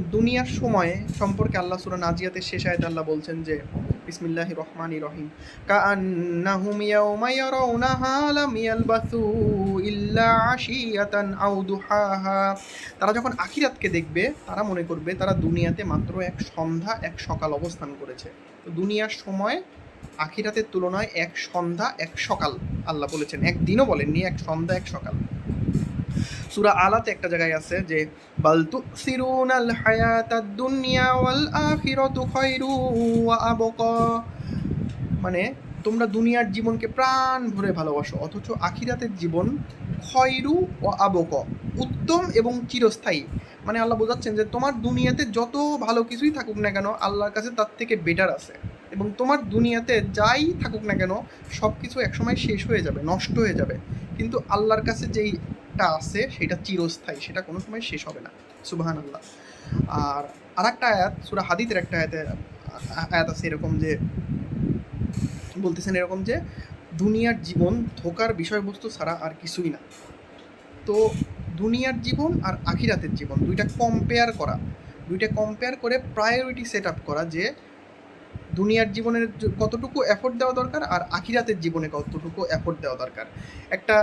দুনিয়ার সময়ে সম্পর্কে আল্লাহ সুরা নাজিয়াতের শেষ আয়াতে আল্লাহ বলছেন যে বিসমিল্লাহ রহমানি রহিম। ইল্লা তারা যখন আখিরাতকে দেখবে, তারা মনে করবে তারা দুনিয়াতে মাত্র এক সন্ধ্যা, এক সকাল অবস্থান করেছে। তো দুনিয়ার সময় আখিরাতের তুলনায় এক সন্ধ্যা, এক সকাল আল্লাহ বলেছেন। একদিনও বলেননি, এক সন্ধ্যা, এক সকাল। সুরা আলাতে একটা জায়গায় আছে যে, বাল তুসিরুনাল হায়াতাদ দুনিয়া ওয়াল আখিরাতু খায়রু ওয়া আবকা। মানে তোমরা দুনিয়ার জীবনকে প্রাণ ভরে ভালোবাসো, অথচ আখিরাতের জীবন খয়রু ও আবক, উত্তম এবং চিরস্থায়ী। মানে আল্লাহ বোঝাচ্ছেন যে, তোমার দুনিয়াতে যত ভালো কিছুই থাকুক না কেন, আল্লাহর কাছে তার থেকে বেটার আছে। এবং তোমার দুনিয়াতে যাই থাকুক না কেন সব কিছু একসময় শেষ হয়ে যাবে, নষ্ট হয়ে যাবে। কিন্তু আল্লাহর কাছে যেইটা আছে, সেটা চিরস্থায়ী, সেটা কোনো সময় শেষ হবে না। সুবাহান আল্লাহ আর আর একটা আয়াত, সুরা হাদিতের একটা আয়াতে, আয়াত আছে এরকম যে, বলতেছেন এরকম যে, দুনিয়ার জীবন ধোকার বিষয়বস্তু ছাড়া আর কিছুই না। তো দুনিয়ার জীবন আর আখিরাতের জীবন, দুইটা কম্পেয়ার করা। দুইটা কম্পেয়ার করে প্রায়োরিটি সেট আপ করা যে, দুনিয়ার জীবনের কতটুকু এফোর্ট দেওয়া দরকার আর আখিরাতের জীবনে কতটুকু এফোর্ট দেওয়া দরকার। একটা